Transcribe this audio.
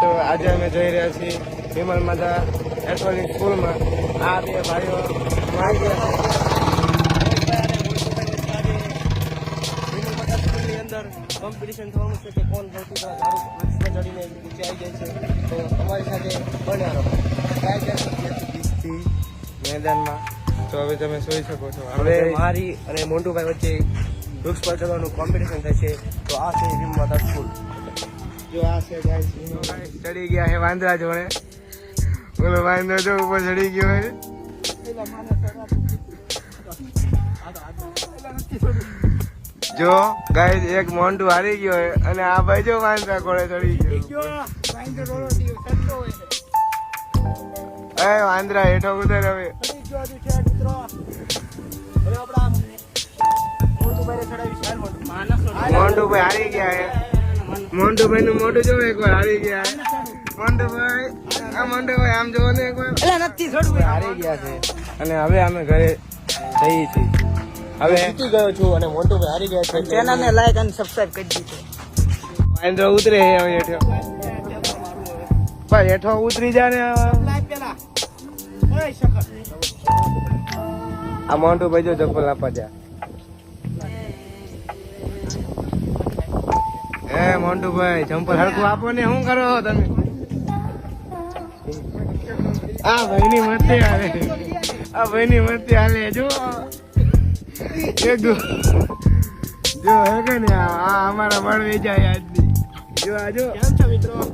તો આજે અમે જઈ રહ્યા છીએ વિમલ માતા એસઓની સ્કૂલમાં. આ બે ભાઈઓ કોમ્પિટિશન થવાનું છે કે કોણ સૌથી સારું ચડીને નીચે આવી જાય છે. તો અમારી સાથે બન્યા રહો. કાંઈ મેદાનમાં. તો હવે તમે જોઈ શકો છો. હવે મારી અને મોન્ટુભાઈ વચ્ચે વૃક્ષ પર ચડવાનું કોમ્પિટિશન થશે તો આ છે વિમ માતા સ્કૂલ. જો આ છે ગાઈસ ચડી ગયા છે વાંદરા જોડે. બોલો વાંદરો જો ઉપર ચડી ગયો હે. જો ગાઈસ એક મોંઢું હારી ગયો હે અને આ ભાઈ જો વાંદરા ઘોડે ચડી ગયો એ વાંદરા હેઠો ઉતર હવે. ભાઈ હારી ગયા હે. મોન્ટુભાઈ નું મોઢું જોવે એકવાર હારી ગયા. મોન્ટુભાઈ આ મોન્ટુભાઈ આમ જોવો ને એકવાર. હારી ગયા છે. અને હવે અમે ઘરે જઈએ છીએ. હવે જીતી ગયો છું અને મોન્ટુભાઈ હારી ગયા છે. ચેનલ ને લાઈક અને સબસ્ક્રાઇબ કરી દીધો. ઉતરે હે હવે હેઠો. પણ હેઠો ઉતરી જા ને આ મોન્ટુભાઈ જો ચપ્પલ આપવા જા. એ મોન્ટુભાઈ, ચંપલ હરકું આપો ને, શું કરો તમે? આ ભાઈની મતી હાલે. આ ભાઈની મતી હાલે જો જો હે કે ને આ અમારા મળ જાય આજની. જો આ જો કેમ છો મિત્રો ને.